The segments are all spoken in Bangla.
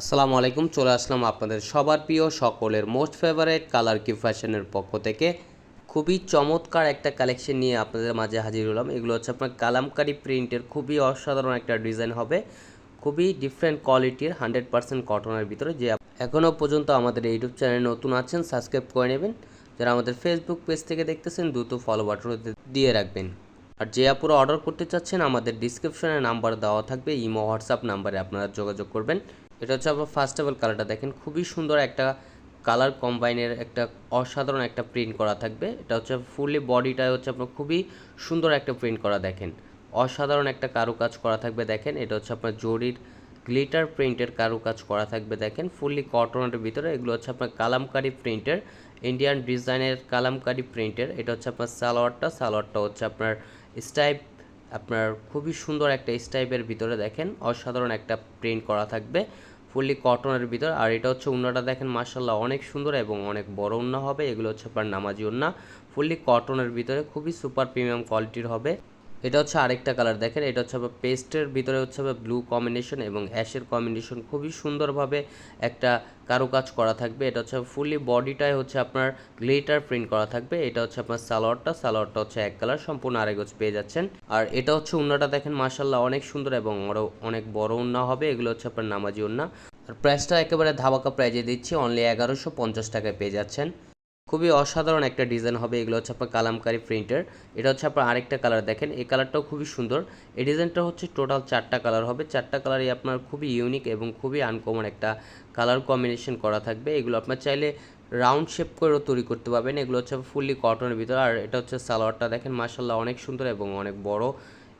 আসসালামু আলাইকুম, চলে আসলাম আপনাদের সবার প্রিয় সকলের মোস্ট ফেভারেট কালার কি ফ্যাশনের পক্ষ থেকে। খুবই চমৎকার একটা কালেকশন নিয়ে আপনাদের মাঝে হাজির হলাম। এগুলো হচ্ছে আপনার কালামকারি প্রিন্টের খুবই অসাধারণ একটা ডিজাইন হবে। খুবই ডিফারেন্ট কোয়ালিটির হান্ড্রেড পার্সেন্ট কটনের ভিতরে। যে এখনও পর্যন্ত আমাদের ইউটিউব চ্যানেলে নতুন আছেন সাবস্ক্রাইব করে নেবেন। যারা আমাদের ফেসবুক পেজ থেকে দেখতেছেন, দ্রুত ফলো বাটন দিয়ে রাখবেন। আর যে আপুরা অর্ডার করতে চাচ্ছেন, আমাদের ডিসক্রিপশনে নাম্বার দেওয়া থাকবে ইমো হোয়াটসঅ্যাপ নাম্বারে আপনারা যোগাযোগ করবেন। এটা হচ্ছে আপনার ফার্স্ট অফ অল কালারটা। দেখেন খুবই সুন্দর একটা কালার কম্বাইনের একটা অসাধারণ একটা প্রিন্ট করা থাকবে। এটা হচ্ছে ফুললি বডিটা হচ্ছে আপনার খুবই সুন্দর একটা প্রিন্ট করা দেখেন। অসাধারণ একটা কারুকাজ করা থাকবে দেখেন। এটা হচ্ছে আপনার জরির গ্লিটার প্রিন্টের কারুকাজ করা থাকবে দেখেন। ফুললি কটনের ভিতরে এগুলো হচ্ছে আপনার কালামকারি প্রিন্টের, ইন্ডিয়ান ডিজাইনের কালামকারি প্রিন্টের। এটা হচ্ছে আপনার সালোয়ারটা সালোয়ারটা হচ্ছে আপনার স্টাইপ, আপনার খুবই সুন্দর একটা স্টাইপের ভিতরে দেখেন। অসাধারণ একটা প্রিন্ট করা থাকবে। ফুললি কটনের ভিতর। আর এটা হচ্ছে উন্নাটা দেখেন মার্শাল্লাহ অনেক সুন্দর এবং অনেক বড় উন্না হবে। এগুলো হচ্ছে আপনার নামাজি উন্না। ফুললি কটনের ভিতরে খুবই সুপার প্রিমিয়াম কোয়ালিটির হবে। এটা হচ্ছে আরেকটা কালার দেখেন এটা হচ্ছে আপনার পেস্টের ভিতরে হচ্ছে আপনার ব্লু কম্বিনেশন এবং অ্যাশের কম্বিনেশন খুবই সুন্দরভাবে একটা কারুকাজ করা থাকবে। এটা হচ্ছে ফুললি বডিটাই হচ্ছে আপনার গ্লিটার প্রিন্ট করা থাকবে। এটা হচ্ছে আপনার সালোয়ারটা সালোয়ারটা হচ্ছে এক কালার সম্পূর্ণ আরেক গোছ পেয়ে যাচ্ছেন। আর এটা হচ্ছে উন্নাটা দেখেন মার্শাল্লাহ অনেক সুন্দর এবং আরও অনেক বড় উন্না হবে, এগুলো হচ্ছে আপনার নামাজি উন্না। আর প্রাইসটা একেবারে ধাবাকা প্রাইজে দিচ্ছি অনলি এগারোশো পঞ্চাশ টাকায় পেয়ে যাচ্ছেন। খুবই অসাধারণ একটা ডিজাইন হবে। এগুলো হচ্ছে আপনার কালামকারি প্রিন্টার এটা হচ্ছে আপনার আরেকটা কালার দেখেন। এই কালারটাও খুবই সুন্দর। এই ডিজাইনটা হচ্ছে টোটাল চারটা কালার হবে। চারটা কালারই আপনার খুবই ইউনিক এবং খুবই আনকমন একটা কালার কম্বিনেশন করা থাকবে। এগুলো আপনার চাইলে রাউন্ড শেপ করেও তৈরি করতে পারবেন। এগুলো হচ্ছে ফুললি কটনের ভিতর। আর এটা হচ্ছে সালোয়ারটা দেখেন। মার্শাল্লাহ অনেক সুন্দর এবং অনেক বড়।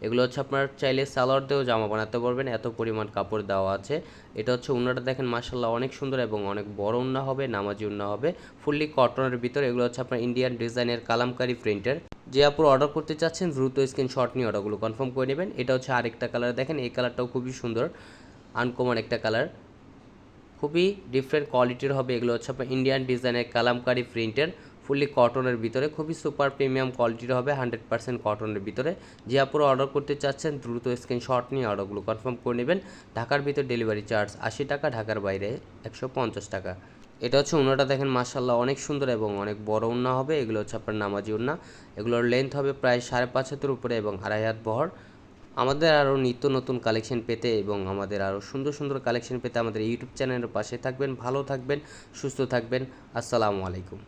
এগুলো হচ্ছে আপনার চাইলে সালোয়ার দিয়েও জামা বানাতে পারবেন, এত পরিমাণ কাপড় দেওয়া আছে। এটা হচ্ছে উন্নাটা দেখেন মার্শাল্লাহ অনেক সুন্দর এবং অনেক বড় উন্না হবে, নামাজি উন্না হবে। ফুললি কটনের ভিতর এগুলো হচ্ছে আপনার ইন্ডিয়ান ডিজাইনের কালামকারি প্রিন্টের যে আপুর অর্ডার করতে চাচ্ছেন, দ্রুত স্ক্রিনশট নিয়ে অর্ডারগুলো কনফার্ম করে নেবেন। এটা হচ্ছে আরেকটা কালার দেখেন, এই কালারটাও খুবই সুন্দর। আনকমন একটা কালার খুবই ডিফারেন্ট কোয়ালিটির হবে এগুলো হচ্ছে আপনার ইন্ডিয়ান ডিজাইনের কালামকারি প্রিন্টের ফুললি কটনের ভিতরে, খুবই সুপার প্রিমিয়াম কোয়ালিটির হবে হান্ড্রেড পার্সেন্ট কটনের ভিতরে। যে আপনারা অর্ডার করতে চাচ্ছেন, দ্রুত স্ক্রিনশট নিয়ে অর্ডারগুলো কনফার্ম করে নেবেন। ঢাকার ভিতর ডেলিভারি চার্জ আশি টাকা, ঢাকার বাইরে একশো পঞ্চাশ টাকা। এটা হচ্ছে উন্নাটা দেখেন মার্শাল্লাহ অনেক সুন্দর এবং অনেক বড় উন্না হবে। এগুলো হচ্ছে আপনার নামাজি উন্না। এগুলোর লেন্থ হবে প্রায় সাড়ে পাঁচ হাতের উপরে এবং আড়াই হাত বহর। আমাদের আরও নিত্য নতুন কালেকশন পেতে এবং আমাদের আরও সুন্দর সুন্দর কালেকশন পেতে আমাদের ইউটিউব চ্যানেলের পাশে থাকবেন। ভালো থাকবেন, সুস্থ থাকবেন। আসসালামু আলাইকুম।